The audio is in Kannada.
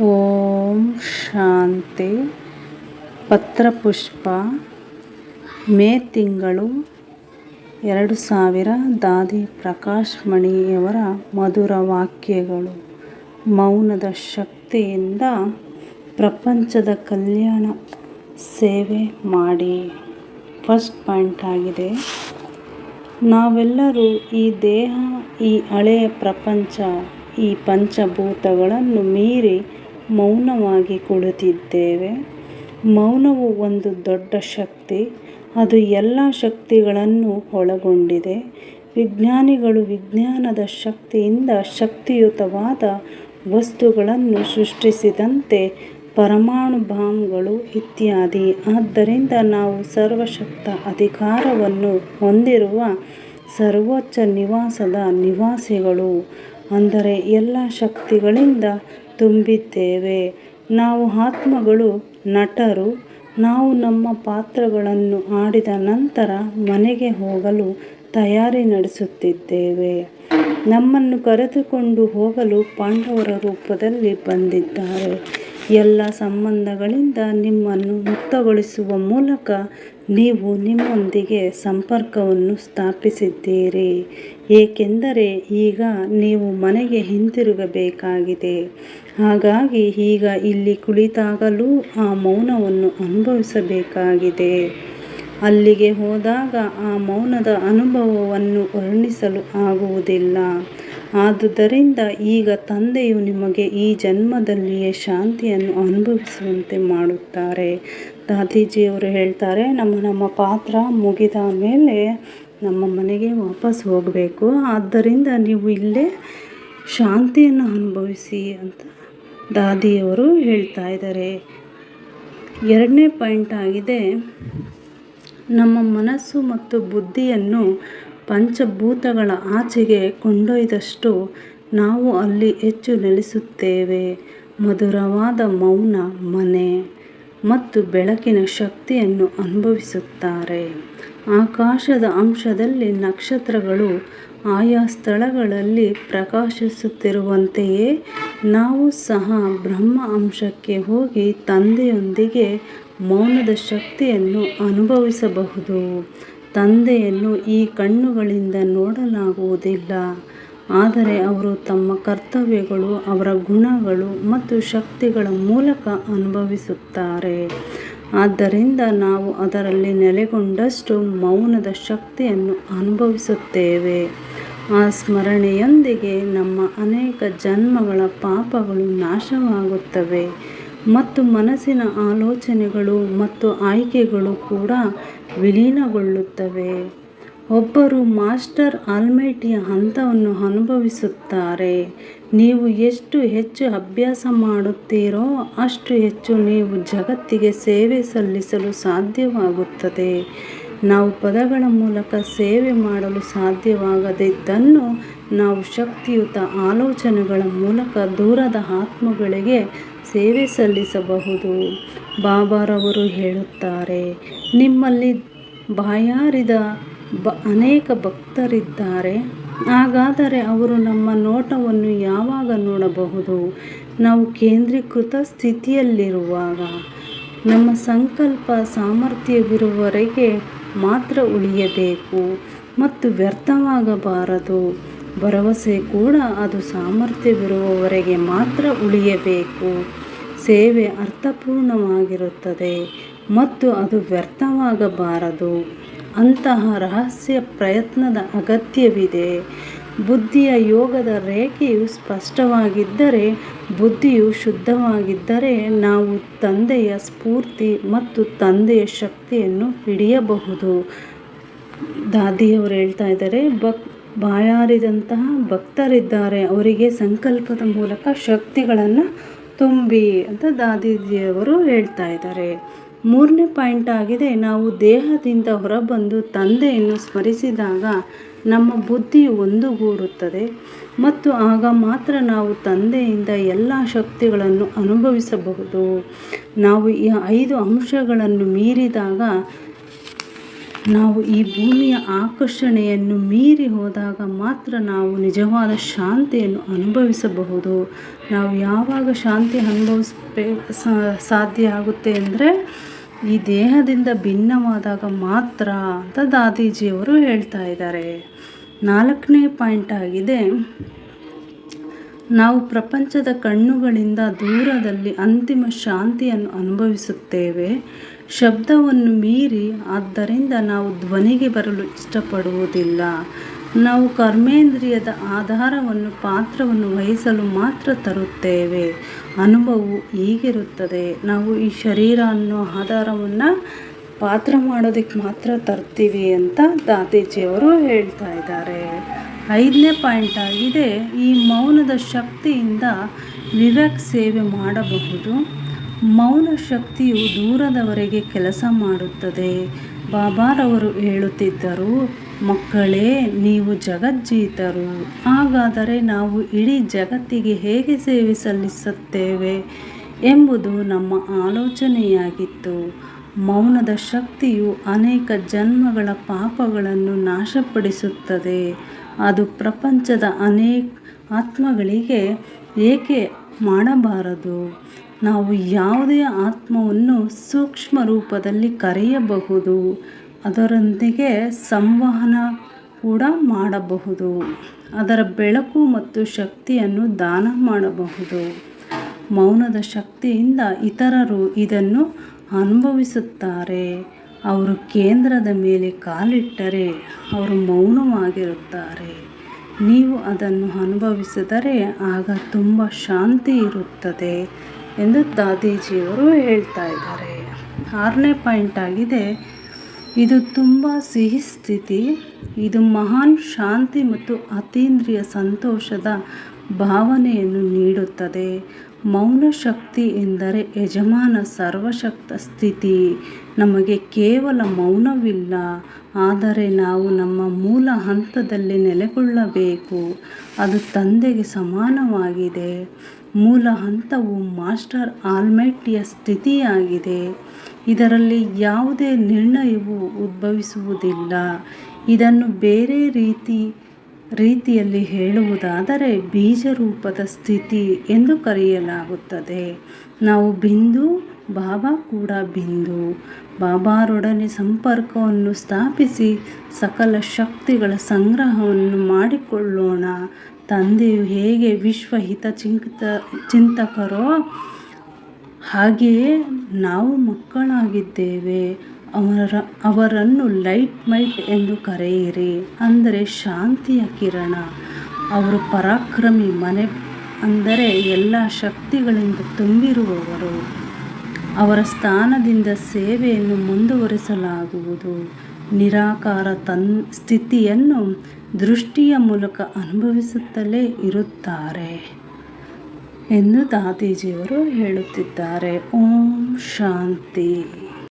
ಓಂ ಶಾಂತಿ. ಪತ್ರಪುಷ್ಪ. ಮೇ ತಿಂಗಳು ಎರಡು ಸಾವಿರ ದಾದಿ ಪ್ರಕಾಶ್ ಮಣಿಯವರ ಮಧುರ ವಾಕ್ಯಗಳು. ಮೌನದ ಶಕ್ತಿಯಿಂದ ಪ್ರಪಂಚದ ಕಲ್ಯಾಣ ಸೇವೆ ಮಾಡಿ. ಫಸ್ಟ್ ಪಾಯಿಂಟ್ ಆಗಿದೆ. ನಾವೆಲ್ಲರೂ ಈ ದೇಹ, ಈ ಹಳೆಯ ಪ್ರಪಂಚ, ಈ ಪಂಚಭೂತಗಳನ್ನು ಮೀರಿ ಮೌನವಾಗಿ ಕುಳಿತಿದ್ದೇವೆ. ಮೌನವು ಒಂದು ದೊಡ್ಡ ಶಕ್ತಿ. ಅದು ಎಲ್ಲ ಶಕ್ತಿಗಳನ್ನು ಒಳಗೊಂಡಿದೆ. ವಿಜ್ಞಾನಿಗಳು ವಿಜ್ಞಾನದ ಶಕ್ತಿಯಿಂದ ಶಕ್ತಿಯುತವಾದ ವಸ್ತುಗಳನ್ನು ಸೃಷ್ಟಿಸಿದಂತೆ ಪರಮಾಣು ಬಾಂಬ್ಗಳು ಇತ್ಯಾದಿ. ಆದ್ದರಿಂದ ನಾವು ಸರ್ವಶಕ್ತ ಅಧಿಕಾರವನ್ನು ಹೊಂದಿರುವ ಸರ್ವೋಚ್ಚ ನಿವಾಸದ ನಿವಾಸಿಗಳು. ಅಂದರೆ ಎಲ್ಲ ಶಕ್ತಿಗಳಿಂದ ತುಂಬಿದ್ದೇವೆ. ನಾವು ಆತ್ಮಗಳು, ನಟರು, ನಾವು ನಮ್ಮ ಪಾತ್ರಗಳನ್ನು ಆಡಿದ ನಂತರ ಮನೆಗೆ ಹೋಗಲು ತಯಾರಿ ನಡೆಸುತ್ತಿದ್ದೇವೆ. ನಮ್ಮನ್ನು ಕರೆದುಕೊಂಡು ಹೋಗಲು ಪಾಂಡವರ ರೂಪದಲ್ಲಿ ಬಂದಿದ್ದಾರೆ. ಎಲ್ಲ ಸಂಬಂಧಗಳಿಂದ ನಿಮ್ಮನ್ನು ಮುಕ್ತಗೊಳಿಸುವ ಮೂಲಕ ನೀವು ನಿಮ್ಮೊಂದಿಗೆ ಸಂಪರ್ಕವನ್ನು ಸ್ಥಾಪಿಸಿದ್ದೀರಿ. ಏಕೆಂದರೆ ಈಗ ನೀವು ಮನೆಗೆ ಹಿಂತಿರುಗಬೇಕಾಗಿದೆ. ಹಾಗಾಗಿ ಈಗ ಇಲ್ಲಿ ಕುಳಿತಾಗಲೂ ಆ ಮೌನವನ್ನು ಅನುಭವಿಸಬೇಕಾಗಿದೆ. ಅಲ್ಲಿಗೆ ಹೋದಾಗ ಆ ಮೌನದ ಅನುಭವವನ್ನು ವರ್ಣಿಸಲು ಆಗುವುದಿಲ್ಲ. ಆದುದರಿಂದ ಈಗ ತಂದೆಯು ನಿಮಗೆ ಈ ಜನ್ಮದಲ್ಲಿಯೇ ಶಾಂತಿಯನ್ನು ಅನುಭವಿಸುವಂತೆ ಮಾಡುತ್ತಾರೆ. ದಾದೀಜಿಯವರು ಹೇಳ್ತಾರೆ, ನಮ್ಮ ನಮ್ಮ ಪಾತ್ರ ಮುಗಿದ ಮೇಲೆ ನಮ್ಮ ಮನೆಗೆ ವಾಪಸ್ ಹೋಗಬೇಕು. ಆದ್ದರಿಂದ ನೀವು ಇಲ್ಲೇ ಶಾಂತಿಯನ್ನು ಅನುಭವಿಸಿ ಅಂತ ದಾದಿಯವರು ಹೇಳ್ತಾ ಇದ್ದಾರೆ. ಎರಡನೇ ಪಾಯಿಂಟ್ ಆಗಿದೆ, ನಮ್ಮ ಮನಸ್ಸು ಮತ್ತು ಬುದ್ಧಿಯನ್ನು ಪಂಚಭೂತಗಳ ಆಚೆಗೆ ಕೊಂಡೊಯ್ದಷ್ಟು ನಾವು ಅಲ್ಲಿ ಹೆಚ್ಚು ನೆಲೆಸುತ್ತೇವೆ. ಮಧುರವಾದ ಮೌನ ಮನೆ ಮತ್ತು ಬೆಳಕಿನ ಶಕ್ತಿಯನ್ನು ಅನುಭವಿಸುತ್ತಾರೆ. ಆಕಾಶದ ಅಂಶದಲ್ಲಿ ನಕ್ಷತ್ರಗಳು ಆಯಾ ಸ್ಥಳಗಳಲ್ಲಿ ಪ್ರಕಾಶಿಸುತ್ತಿರುವಂತೆಯೇ ನಾವು ಸಹ ಬ್ರಹ್ಮ ಅಂಶಕ್ಕೆ ಹೋಗಿ ತಂದೆಯೊಂದಿಗೆ ಮೌನದ ಶಕ್ತಿಯನ್ನು ಅನುಭವಿಸಬಹುದು. ತಂದೆಯನ್ನು ಈ ಕಣ್ಣುಗಳಿಂದ ನೋಡಲಾಗುವುದಿಲ್ಲ. ಆದರೆ ಅವರು ತಮ್ಮ ಕರ್ತವ್ಯಗಳು, ಅವರ ಗುಣಗಳು ಮತ್ತು ಶಕ್ತಿಗಳ ಮೂಲಕ ಅನುಭವಿಸುತ್ತಾರೆ. ಆದ್ದರಿಂದ ನಾವು ಅದರಲ್ಲಿ ನೆಲೆಗೊಂಡಷ್ಟು ಮೌನದ ಶಕ್ತಿಯನ್ನು ಅನುಭವಿಸುತ್ತೇವೆ. ಆ ಸ್ಮರಣೆಯೊಂದಿಗೆ ನಮ್ಮ ಅನೇಕ ಜನ್ಮಗಳ ಪಾಪಗಳು ನಾಶವಾಗುತ್ತವೆ. ಮತ್ತು ಮನಸ್ಸಿನ ಆಲೋಚನೆಗಳು ಮತ್ತು ಆಯ್ಕೆಗಳು ಕೂಡ ವಿಲೀನಗೊಳ್ಳುತ್ತವೆ. ಒಬ್ಬರು ಮಾಸ್ಟರ್ ಆಲ್ಮೈಟಿಯ ಹಂತವನ್ನು ಅನುಭವಿಸುತ್ತಾರೆ. ನೀವು ಎಷ್ಟು ಹೆಚ್ಚು ಅಭ್ಯಾಸ ಮಾಡುತ್ತೀರೋ ಅಷ್ಟು ಹೆಚ್ಚು ನೀವು ಜಗತ್ತಿಗೆ ಸೇವೆ ಸಲ್ಲಿಸಲು ಸಾಧ್ಯವಾಗುತ್ತದೆ. ನಾವು ಪದಗಳ ಮೂಲಕ ಸೇವೆ ಮಾಡಲು ಸಾಧ್ಯವಾಗದಿದ್ದನ್ನು ನಾವು ಶಕ್ತಿಯುತ ಆಲೋಚನೆಗಳ ಮೂಲಕ ದೂರದ ಆತ್ಮಗಳಿಗೆ ಸೇವೆ ಸಲ್ಲಿಸಬಹುದು. ಬಾಬಾರವರು ಹೇಳುತ್ತಾರೆ, ನಿಮ್ಮಲ್ಲಿ ಬಾಯಾರಿದ ಬ, ಅನೇಕ ಭಕ್ತರಿದ್ದಾರೆ. ಹಾಗಾದರೆ ಅವರು ನಮ್ಮ ನೋಟವನ್ನು ಯಾವಾಗ ನೋಡಬಹುದು? ನಾವು ಕೇಂದ್ರೀಕೃತ ಸ್ಥಿತಿಯಲ್ಲಿರುವಾಗ. ನಮ್ಮ ಸಂಕಲ್ಪ ಸಾಮರ್ಥ್ಯವಿರುವವರೆಗೆ ಮಾತ್ರ ಉಳಿಯಬೇಕು ಮತ್ತು ವ್ಯರ್ಥವಾಗಬಾರದು. ಭರವಸೆ ಕೂಡ ಅದು ಸಾಮರ್ಥ್ಯವಿರುವವರೆಗೆ ಮಾತ್ರ ಉಳಿಯಬೇಕು. ಸೇವೆ ಅರ್ಥಪೂರ್ಣವಾಗಿರುತ್ತದೆ ಮತ್ತು ಅದು ವ್ಯರ್ಥವಾಗಬಾರದು. ಅಂತಹ ರಹಸ್ಯ ಪ್ರಯತ್ನದ ಅಗತ್ಯವಿದೆ. ಬುದ್ಧಿಯ ಯೋಗದ ರೇಖೆಯು ಸ್ಪಷ್ಟವಾಗಿದ್ದರೆ, ಬುದ್ಧಿಯು ಶುದ್ಧವಾಗಿದ್ದರೆ ನಾವು ತಂದೆಯ ಸ್ಫೂರ್ತಿ ಮತ್ತು ತಂದೆಯ ಶಕ್ತಿಯನ್ನು ಹಿಡಿಯಬಹುದು. ದಾದಿಯವರು ಹೇಳ್ತಾ ಇದ್ದಾರೆ, ಭಕ್ ಬಾಯಾರಿದಂತಹ ಭಕ್ತರಿದ್ದಾರೆ. ಅವರಿಗೆ ಸಂಕಲ್ಪದ ಮೂಲಕ ಶಕ್ತಿಗಳನ್ನು ತುಂಬಿ ಅಂತ ದಾದಿದಿಯವರು ಹೇಳ್ತಾ ಇದ್ದಾರೆ. ಮೂರನೇ ಪಾಯಿಂಟ್ ಆಗಿದೆ, ನಾವು ದೇಹದಿಂದ ಹೊರಬಂದು ತಂದೆಯನ್ನು ಸ್ಮರಿಸಿದಾಗ ನಮ್ಮ ಬುದ್ಧಿ ಒಂದುಗೂಡುತ್ತದೆ ಮತ್ತು ಆಗ ಮಾತ್ರ ನಾವು ತಂದೆಯಿಂದ ಎಲ್ಲ ಶಕ್ತಿಗಳನ್ನು ಅನುಭವಿಸಬಹುದು. ನಾವು ಈ ಐದು ಅಂಶಗಳನ್ನು ಮೀರಿದಾಗ ನಾವು ಈ ಭೂಮಿಯ ಆಕರ್ಷಣೆಯನ್ನು ಮೀರಿ ಹೋದಾಗ ಮಾತ್ರ ನಾವು ನಿಜವಾದ ಶಾಂತಿಯನ್ನು ಅನುಭವಿಸಬಹುದು. ನಾವು ಯಾವಾಗ ಶಾಂತಿ ಅನುಭವಿಸ್ಬೇ ಸಾಧ್ಯ ಆಗುತ್ತೆ ಅಂದರೆ ಈ ದೇಹದಿಂದ ಭಿನ್ನವಾದಾಗ ಮಾತ್ರ ಅಂತ ದಾದೀಜಿಯವರು ಹೇಳ್ತಾ ಇದ್ದಾರೆ. ನಾಲ್ಕನೇ ಪಾಯಿಂಟ್ ಆಗಿದೆ. ನಾವು ಪ್ರಪಂಚದ ಕಣ್ಣುಗಳಿಂದ ದೂರದಲ್ಲಿ ಅಂತಿಮ ಶಾಂತಿಯನ್ನು ಅನುಭವಿಸುತ್ತೇವೆ. ಶಬ್ದವನ್ನು ಮೀರಿ ಆದ್ದರಿಂದ ನಾವು ಧ್ವನಿಗೆ ಬರಲು ಇಷ್ಟಪಡುವುದಿಲ್ಲ. ನಾವು ಕರ್ಮೇಂದ್ರಿಯದ ಆಧಾರವನ್ನು, ಪಾತ್ರವನ್ನು ವಹಿಸಲು ಮಾತ್ರ ತರುತ್ತೇವೆ. ಅನುಭವವು ಹೀಗಿರುತ್ತದೆ. ನಾವು ಈ ಶರೀರ ಅನ್ನೋ ಆಧಾರವನ್ನು ಪಾತ್ರ ಮಾಡೋದಕ್ಕೆ ಮಾತ್ರ ತರ್ತೀವಿ ಅಂತ ದಾದೀಜಿಯವರು ಹೇಳ್ತಾ ಇದ್ದಾರೆ. ಐದನೇ ಪಾಯಿಂಟ್ ಆಗಿದೆ, ಈ ಮೌನದ ಶಕ್ತಿಯಿಂದ ವಿವೇಕ್ ಸೇವೆ ಮಾಡಬಹುದು. ಮೌನ ಶಕ್ತಿಯು ದೂರದವರೆಗೆ ಕೆಲಸ ಮಾಡುತ್ತದೆ. ಬಾಬಾರವರು ಹೇಳುತ್ತಿದ್ದರು, ಮಕ್ಕಳೇ, ನೀವು ಜಗಜ್ಜೀತರು. ಹಾಗಾದರೆ ನಾವು ಇಡೀ ಜಗತ್ತಿಗೆ ಹೇಗೆ ಸೇವೆ ಸಲ್ಲಿಸುತ್ತೇವೆ? ಎಂಬುದು ನಮ್ಮ ಆಲೋಚನೆಯಾಗಿತ್ತು. ಮೌನದ ಶಕ್ತಿಯು ಅನೇಕ ಜನ್ಮಗಳ ಪಾಪಗಳನ್ನು ನಾಶಪಡಿಸುತ್ತದೆ. ಅದು ಪ್ರಪಂಚದ ಅನೇಕ ಆತ್ಮಗಳಿಗೆ ಏಕೆ ಮಾಡಬಾರದು? ನಾವು ಯಾವುದೇ ಆತ್ಮವನ್ನು ಸೂಕ್ಷ್ಮ ರೂಪದಲ್ಲಿ ಕರೆಯಬಹುದು, ಅದರೊಂದಿಗೆ ಸಂವಹನ ಕೂಡ ಮಾಡಬಹುದು, ಅದರ ಬೆಳಕು ಮತ್ತು ಶಕ್ತಿಯನ್ನು ದಾನ ಮಾಡಬಹುದು. ಮೌನದ ಶಕ್ತಿಯಿಂದ ಇತರರು ಇದನ್ನು ಅನುಭವಿಸುತ್ತಾರೆ. ಅವರು ಕೇಂದ್ರದ ಮೇಲೆ ಕಾಲಿಟ್ಟರೆ ಅವರು ಮೌನವಾಗಿರುತ್ತಾರೆ. ನೀವು ಅದನ್ನು ಅನುಭವಿಸಿದರೆ ಆಗ ತುಂಬ ಶಾಂತಿ ಇರುತ್ತದೆ ಎಂದು ದಾದೀಜಿಯವರು ಹೇಳ್ತಾ ಇದ್ದಾರೆ. ಆರನೇ ಪಾಯಿಂಟ್ ಆಗಿದೆ, ಇದು ತುಂಬ ಸಿಹಿ ಸ್ಥಿತಿ, ಇದು ಮಹಾನ್ ಶಾಂತಿ ಮತ್ತು ಅತೀಂದ್ರಿಯ ಸಂತೋಷದ ಭಾವನೆಯನ್ನು ನೀಡುತ್ತದೆ. ಮೌನ ಶಕ್ತಿ ಎಂದರೆ ಯಜಮಾನ ಸರ್ವಶಕ್ತ ಸ್ಥಿತಿ. ನಮಗೆ ಕೇವಲ ಮೌನವಿಲ್ಲ, ಆದರೆ ನಾವು ನಮ್ಮ ಮೂಲ ಹಂತದಲ್ಲಿ ನೆಲೆಗೊಳ್ಳಬೇಕು. ಅದು ತಂದೆಗೆ ಸಮಾನವಾಗಿದೆ. ಮೂಲ ಹಂತವು ಮಾಸ್ಟರ್ ಆಲ್ಮೈಟಿಯ ಸ್ಥಿತಿಯಾಗಿದೆ. ಇದರಲ್ಲಿ ಯಾವುದೇ ನಿರ್ಣಯವು ಉದ್ಭವಿಸುವುದಿಲ್ಲ. ಇದನ್ನು ಬೇರೆ ರೀತಿ ರೀತಿಯಲ್ಲಿ ಹೇಳುವುದಾದರೆ ಬೀಜರೂಪದ ಸ್ಥಿತಿ ಎಂದು ಕರೆಯಲಾಗುತ್ತದೆ. ನಾವು ಬಿಂದು ಬಾಬಾ ಕೂಡ ಬಿಂದು. ಬಾಬಾರೊಡನೆ ಸಂಪರ್ಕವನ್ನು ಸ್ಥಾಪಿಸಿ ಸಕಲ ಶಕ್ತಿಗಳ ಸಂಗ್ರಹವನ್ನು ಮಾಡಿಕೊಳ್ಳೋಣ. ತಂದೆಯು ಹೇಗೆ ವಿಶ್ವಹಿತ ಚಿಂತ ಚಿಂತಕರೋ ಹಾಗೆಯೇ ನಾವು ಮಕ್ಕಳಾಗಿದ್ದೇವೆ. ಅವರ, ಅವರನ್ನು ಲೈಟ್ ಮೈಟ್ ಎಂದು ಕರೆಯಿರಿ. ಅಂದರೆ ಶಾಂತಿಯ ಕಿರಣ. ಅವರು ಪರಾಕ್ರಮಿ ಮನೆ, ಅಂದರೆ ಎಲ್ಲ ಶಕ್ತಿಗಳಿಂದ ತುಂಬಿರುವವರು. ಅವರ ಸ್ಥಾನದಿಂದ ಸೇವೆಯನ್ನು ಮುಂದುವರಿಸಲಾಗುವುದು. ನಿರಾಕಾರ ತನ್, ಸ್ಥಿತಿಯನ್ನು ದೃಷ್ಟಿಯ ಮೂಲಕ ಅನುಭವಿಸುತ್ತಲೇ ಇರುತ್ತಾರೆ ಎಂದು ದಾದೀಜಿಯವರು ಹೇಳುತ್ತಿದ್ದಾರೆ. ಓಂ ಶಾಂತಿ.